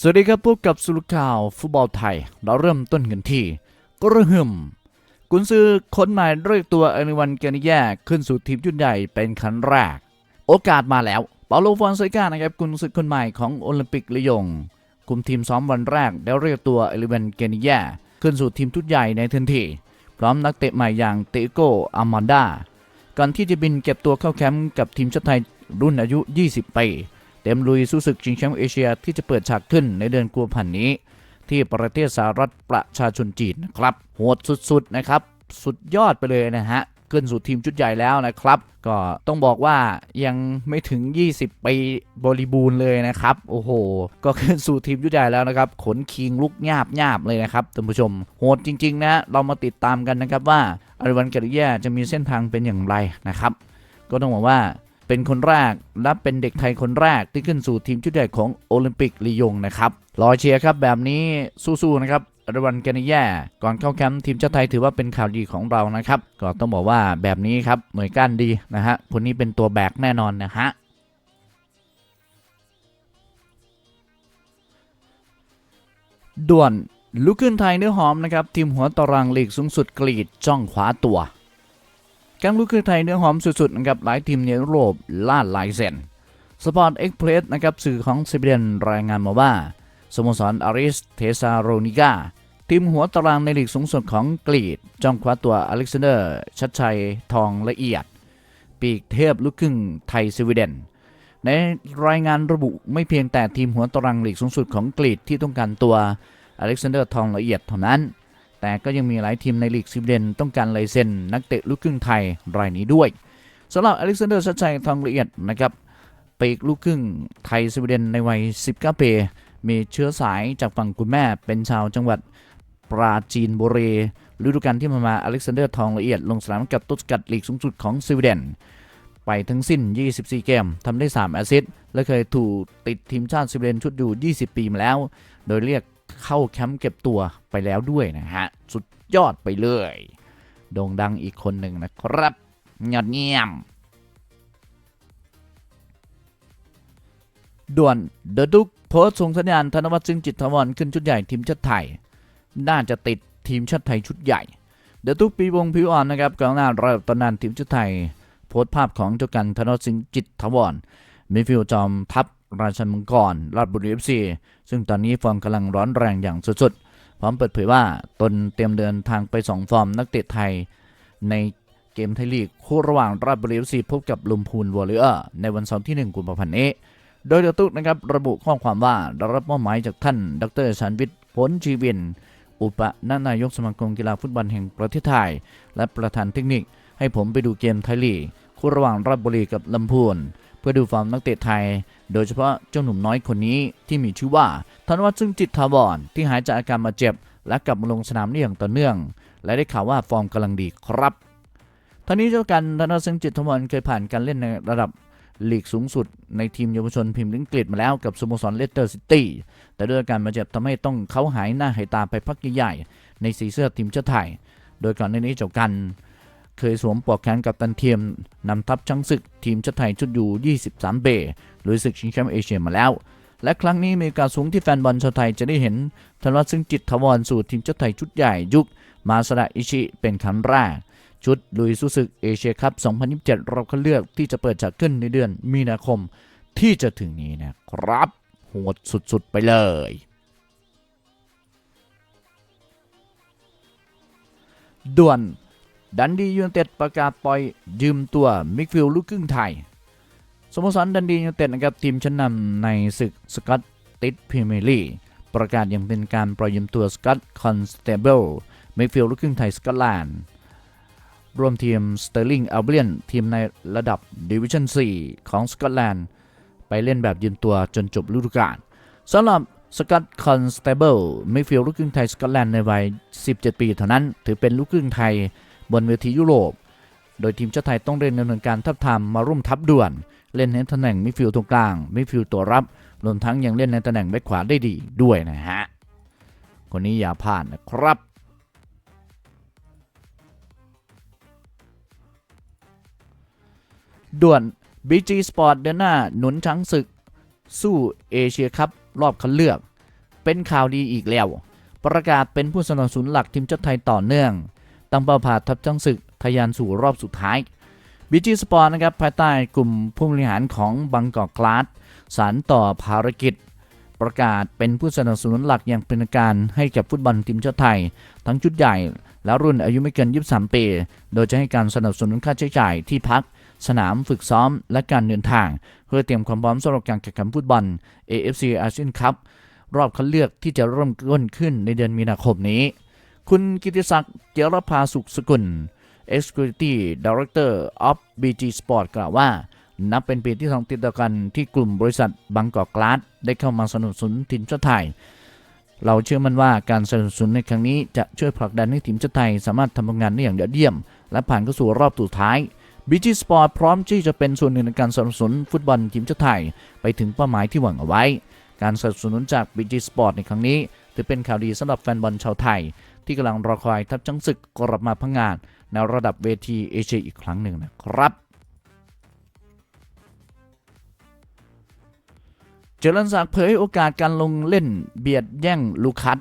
สวัสดีครับพบกับสุลข่าวฟุตบอลไทย เราเริ่มต้นกันที่กระหึ่มกุนซือคนใหม่เรียกตัวอนิวันเกนิแยขึ้นสู่ทีมชุดใหญ่เป็นครั้งแรก โอกาสมาแล้วเปาโลฟอนเซกานะครับกุนซือคนใหม่ของโอลิมปิกลียงคุมทีมซ้อมวันแรกแล้วเรียกตัวอลิเวนเกนิแยขึ้นสู่ทีมชุดใหญ่ในทันทีพร้อมนักเตะใหม่อย่างเตโกอามันดาก่อนที่จะบินเก็บตัวเข้าแคมป์กับทีมชาติไทยรุ่นอายุ 20 ปี เต็มลุยสู้ศึกชิงแชมป์เอเชียที่จะเปิดฉากขึ้นในเดือนกุมภาพันธ์นี้ ที่ประเทศสหรัฐประชาชนจีนนะครับโหดสุดๆนะครับ สุดยอดไปเลยนะฮะขึ้นสู่ทีมชุดใหญ่แล้วนะครับ ก็ต้องบอกว่ายังไม่ถึง 20 ปีบริบูรณ์เลยนะครับ โอ้โห ก็ขึ้นสู่ทีมชุดใหญ่แล้วนะครับ ขนคิงลุกหยาบหยาบๆเลยนะครับท่านผู้ชม โหดจริง ๆ นะ เรามาติดตามกันนะครับว่าอาริวันกริยาจะมีเส้นทางเป็นอย่างไรนะครับ ก็ต้องบอกว่า เป็นคนแรกและเป็นเด็กไทยคนแรกที่ขึ้นสู่ทีมชุดใหญ่ของโอลิมปิกลียงนะครับรอเชียร์ครับแบบนี้สู้ๆนะครับอรวันแกนิแย่ก่อนเข้าแคมป์ทีมชาติไทยถือว่าเป็นข่าวดีของเรานะครับ ก็ต้องบอกว่าแบบนี้ครับหน่วยก้านดีนะฮะคนนี้เป็นตัวแบกแน่นอนนะฮะด่วนลุกขึ้นไทยเนื้อหอมนะครับทีมหัวตารางลีกสูงสุดกรีดจ้องขวาตัว แก๊งลูกครึ่งไทยเนื้อหอมสุดๆนะครับหลายทีมในยุโรปล่าลายเซ็นสปอร์ตเอ็กเพลสนะครับสื่อของสวีเดนรายงานมาว่าสโมสรอาริสเทซาโรนิกาทีมหัวตารางในลีกสูงสุดของกรีดจ้องคว้าตัวอเล็กซานเดอร์ ชัดชัยทองละเอียด ปีกเทพลูกครึ่งไทยสวีเดน ในรายงานระบุไม่เพียงแต่ทีมหัวตารางลีกสูงสุดของกรีดที่ต้องการตัวอเล็กซานเดอร์ทองละเอียดเท่านั้น แต่ก็ยังมีหลายทีมในลีกสวีเดนต้องการลายเซ็นนักเตะลูกครึ่งไทยรายนี้ด้วยสำหรับอเล็กซานเดอร์ชัดชัยทองละเอียดนะครับปีกลูกครึ่งไทยสวีเดนในวัย 19 ปี มีเชื้อสายจากฝั่งคุณแม่เป็นชาวจังหวัดปราจีนบุรีฤดูกาลที่ผ่านมาอเล็กซานเดอร์ทองละเอียดลงสนามกับตุสกัดลีกสูงสุดของสวีเดนไปทั้งสิ้น 24 เกมทำได้ 3 แอสซิสต์และเคยถูกติดทีมชาติสวีเดนชุดอยู่ 20 ปีมาแล้ว โดยเรียก เข้าแคมป์เก็บตัวไปแล้วด้วยนะฮะ สุดยอดไปเลย โด่งดังอีกคนหนึ่งนะครับ ยอดเยี่ยมด่วนเดอะดุกโพสส่งสัญญาณธนวัฒน์ซึ่งจิตถวรขึ้นชุดใหญ่ทีมชาติไทย น่าจะติดทีมชาติไทยชุดใหญ่เดอะดุกปีวงผิวอ่อนนะครับกองหน้าระดับตำนานทีมชาติไทย โพสต์ภาพของเจ้ากันธนวัฒน์ซึ่งจิตถวรมิฟิลจอมทัพ ราชันมังกรราชบุรีเอฟซีซึ่งตอนนี้ฟอร์มกำลังร้อนแรงอย่างสุดๆ พร้อมเปิดเผยว่าตนเตรียมเดินทางไปสองฟอร์มนักเตะไทย ในเกมไทยลีก คู่ระหว่างราชบุรีเอฟซีพบกับลุมพูนวอลเลอร์ในวันเสาร์ที่ 1 กุมภาพันธ์นี้ โดยเดตุกนะครับระบุข้อความว่าได้รับมอบหมายจากท่าน ดรชันวิทย์ผลชีวิน อุปนายกสมาคมกีฬาฟุตบอลแห่งประเทศไทย และประธานเทคนิค ให้ผมไปดูเกมไทยลีกคู่ระหว่างราชบุรีกับลำพูน เพื่อดูฟอร์มนักเตะไทย โดยเฉพาะเจ้าหนุ่มน้อยคนนี้ที่มีชื่อว่าธนวัฒน์ซึ่งจิตทาวรที่หายจากอาการบาดเจ็บ และกลับมาลงสนามได้อย่างต่อเนื่อง และได้ข่าวว่าฟอร์มกำลังดีครับท่านี้เจ้ากันธนวัฒน์ซึ่งจิตทาวรเคยผ่านการเล่นในระดับลีกสูงสุดในทีมเยาวชนพิมพ์ลิงกฤษมาแล้วกับสโมสรเลสเตอร์ซิตี้แต่ด้วยอาการบาดเจ็บทำให้ต้องเขาหายหน้าหายตาไปพักใหญ่ๆในสีเสื้อทีมชาติไทย โดยก่อนหน้านี้เจ้ากัน เคยสวมปลอกแขนกับตันเทียมนำทัพช้างศึกทีมชาติไทยชุดอยู่ 23 เบย์ลุยศึกชิงแชมป์เอเชียมาแล้ว และครั้งนี้มีการสูงที่แฟนบอลชาวไทยจะได้เห็นธนวัฒน์ซึ่งจิตทวรสู่ทีมชาติไทยชุดใหญ่ยุคมาสดาอิชิเป็นครั้งแรกชุดลุยสู้ศึกเอเชียคัพ 2027รอบคัดเลือกที่จะเปิดฉากขึ้นในเดือนมีนาคมที่จะถึงนี้นะครับ โหดสุดๆไปเลย ด่วน ดันดียูไนเต็ดประกาศปล่อยยืมตัวมิกฟิลด์ลูกครึ่งไทยสโมสรดันดียูไนเต็ดนะครับทีมชั้นนำในศึกสกอตติสพรีเมียร์ลีกประกาศอย่างเป็นการปล่อยยืมตัวสกอตคอนสเตเบิลมิกฟิลด์ลูกครึ่งไทยสกอตแลนด์รวมทีมสเตอร์ลิงอัลเบียนทีมในระดับดิวิชั่น 4 ของสกอตแลนด์ไปเล่นแบบยืมตัวจนจบฤดูกาลสำหรับสกอตคอนสเตเบิลมิดฟิลด์ลูกครึ่งไทยสกอตแลนด์ในวัย 17 ปีเท่านั้น ถือเป็นลูกครึ่งไทย บนเวทียุโรป โดยทีมชาติไทยต้องเล่นดำเนินการทับทามมาร่วมทับด่วน เล่นในตำแหน่งมิดฟิลด์ตรงกลางมิดฟิลด์ตัวรับรวมทั้งยังเล่นในตำแหน่งแบ็คขวาได้ดีด้วยนะฮะคนนี้อย่าพลาดนะครับด่วน BG Sport เดือนหน้าหนุนช้างศึก สู้เอเชียคัพรอบคัดเลือก เป็นข่าวดีอีกแล้ว ประกาศเป็นผู้สนับสนุนหลักทีมชาติไทยต่อเนื่อง ตั้งเป้าผ่าทัพจังศึกทะยานสู่รอบสุดท้ายบีจีสปอร์ตนะครับภายใต้กลุ่มผู้บริหารของบังกอกกลาสสารต่อภารกิจ ประกาศเป็นผู้สนับสนุนหลักอย่างเป็นการให้กับฟุตบอลทีมชาติไทย ทั้งชุดใหญ่ และรุ่นอายุไม่เกิน 23 ปี โดยจะให้การสนับสนุนค่าใช้จ่ายที่พัก สนามฝึกซ้อมและการเดินทาง เพื่อเตรียมความพร้อมสำหรับการแข่งขันฟุตบอล AFC Asian Cup รอบคัดเลือกที่จะเริ่มต้นขึ้นในเดือนมีนาคมนี้ คุณกิติศักดิ์เจรพาสุขสกุล Executive Director of BG Sport กล่าวว่า นับเป็นปีที่สองติดต่อกันที่กลุ่มบริษัทบางกอกกลาสได้เข้ามาสนับสนุนทีมชาติไทย เราเชื่อมั่นว่าการสนับสนุนในครั้งนี้จะช่วยผลักดันให้ทีมชาติไทย สามารถทำงานได้อย่างยอดเยี่ยม และผ่านเข้าสู่รอบสุดท้าย BG Sport พร้อมที่จะเป็นส่วนหนึ่งในการสนับสนุนฟุตบอลทีมชาติไทย ไปถึงเป้าหมายที่หวังเอาไว้ การสนับสนุนจาก BG Sport ในครั้งนี้ถือเป็นข่าวดีสำหรับแฟนบอลชาวไทย ที่กำลังรอคอยทัพจังศึกกลับมาพังงาน ในระดับเวทีเอเชียอีกครั้งหนึ่งนะครับเจริญศักดิ์เผยโอกาสการลงเล่นเบียดแย่งลูคัส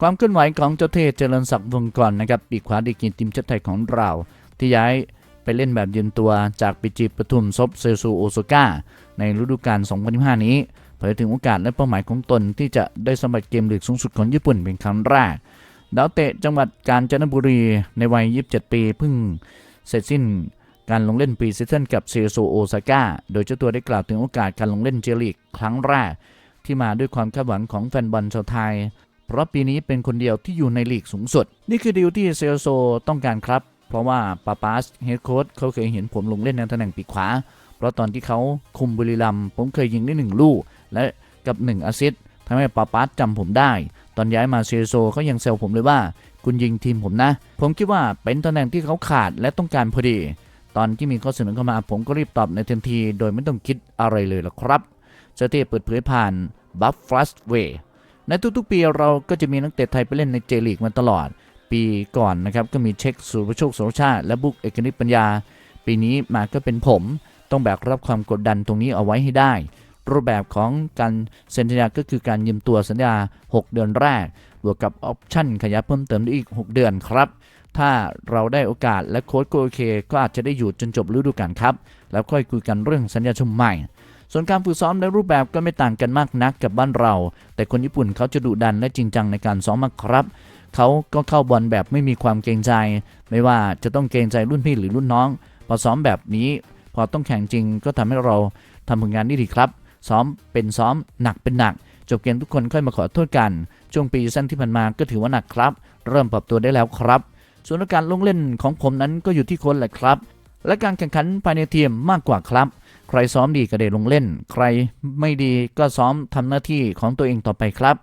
ความเคลื่อนไหวของเจ้าเทเจริญศักดิ์วงกรนะครับปีกขวาดีกีทีมชาติไทยของเรา ที่ย้ายไปเล่นแบบยืนตัวจากปิจิปทุมซบเซซูโอซก้าในฤดูกาล 2025 นี้เผยถึงโอกาสและเป้าหมายของตนที่จะได้สมผัสเกมลีกสูงสุดของญี่ปุ่นเป็นครั้งแรก ดาวเตะจังหวัดกาญจนบุรีในวัย 27 ปีเพิ่งเสร็จสิ้นการลงเล่นปีซีซั่นกับเซโซโอซาก้า โดยเจ้าตัวได้กล่าวถึงโอกาสการลงเล่นเจลีกครั้งแรก ที่มาด้วยความคาดหวังของแฟนบอลชาวไทย เพราะปีนี้เป็นคนเดียวที่อยู่ในลีกสูงสุด นี่คือดีลที่เซโซต้องการครับ เพราะว่าปาปาสเฮดโค้ชเขาเคยเห็นผมลงเล่นในตำแหน่งปีขวา เพราะตอนที่เขาคุมบุรีรัมผมเคยยิงได้หนึ่งลูกและกับ 1อาซิสต์ทำให้ปาปาสจำผมได้ ตอนย้ายมาเซโซเขายังแซวผมเลยว่า คุณยิงทีมผมนะ ผมคิดว่าเป็นตำแหน่งที่เขาขาดและต้องการพอดี ตอนที่มีข้อเสนอเข้ามาผมก็รีบตอบในทันที โดยไม่ต้องคิดอะไรเลยละครับเจเต้เปิดเผยผ่านบัฟฟลัสเวในทุกๆปีเราก็จะมีนักเตะไทยไปเล่นในเจลีกมาตลอด ปีก่อนนะครับก็มีเช็คสุรโชคสุรชาติ และบุกเอกนิตปัญญา ปีนี้มาก็เป็นผม ต้องแบกรับความกดดันตรงนี้เอาไว้ให้ได้ รูปแบบของการเซ็นสัญญาก็คือการยืมตัวสัญญา 6 เดือนแรก บวกกับออปชั่นขยับเพิ่มเติมได้อีก 6 เดือนครับ ถ้าเราได้โอกาสและโค้ชก็โอเค ก็อาจจะได้อยู่จนจบฤดูกาลครับ แล้วค่อยคุยกันเรื่องสัญญาชมใหม่ส่วนการฝึกซ้อมในรูปแบบก็ไม่ต่างกันมากนักกับบ้านเรา แต่คนญี่ปุ่นเขาจะดุดันและจริงจังในการซ้อมมากครับ เขาก็เข้าบอลแบบไม่มีความเกรงใจ ไม่ว่าจะต้องเกรงใจรุ่นพี่หรือรุ่นน้อง พอซ้อมแบบนี้ พอต้องแข่งจริงก็ทำให้เราทำผลงานได้ดีครับ ซ้อมเป็นซ้อมหนักเป็นหนัก จบเกมทุกคนค่อยมาขอโทษกัน ช่วงปีสั้นที่ผ่านมาก็ถือว่าหนักครับ เริ่มปรับตัวได้แล้วครับ ส่วนการลงเล่นของผมนั้นก็อยู่ที่คนแหละครับ และการแข่งขันภายในทีมมากกว่าครับ ใครซ้อมดีก็ได้ลงเล่น ใครไม่ดีก็ซ้อมทำหน้าที่ของตัวเองต่อไปครับ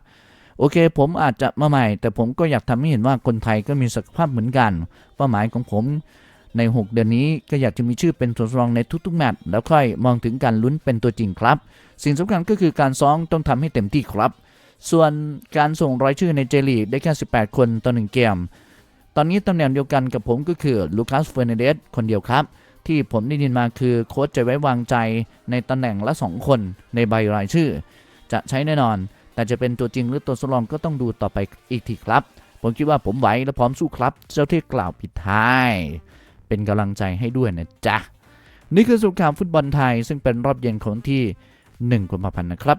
โอเค ผมอาจจะมาใหม่ แต่ผมก็อยากทำให้เห็นว่าคนไทยก็มีศักยภาพเหมือนกัน เป้าหมายของผม ใน 6 เดือนนี้ก็อยากจะมีชื่อเป็นตัวรองในทุกๆแมตช์แล้วค่อยมองถึงการลุ้นเป็นตัวจริงครับ สิ่งสำคัญก็คือการซ้อมต้องทำให้เต็มที่ครับ ส่วนการส่งรายชื่อในเจลีกได้แค่ 18 คนต่อหนึ่งเกม ตอนนี้ตำแหน่งเดียวกันกับผมก็คือลูคัสเฟอร์นันเดสคนเดียวครับ ที่ผมได้ยินมาคือโค้ชจะไว้วางใจในตำแหน่งละ 2 คนในใบรายชื่อ จะใช้แน่นอน แต่จะเป็นตัวจริงหรือตัวสำรองก็ต้องดูต่อไปอีกทีครับ ผมคิดว่าผมไหวและพร้อมสู้ครับ เจ้าเทพกล่าวปิดท้าย เป็นกำลังใจให้ด้วยนะจ๊ะ นี่คือสุขข่าวฟุตบอลไทย ซึ่งเป็นรอบเย็นของที่ 1กุมภาพันธ์นะครับ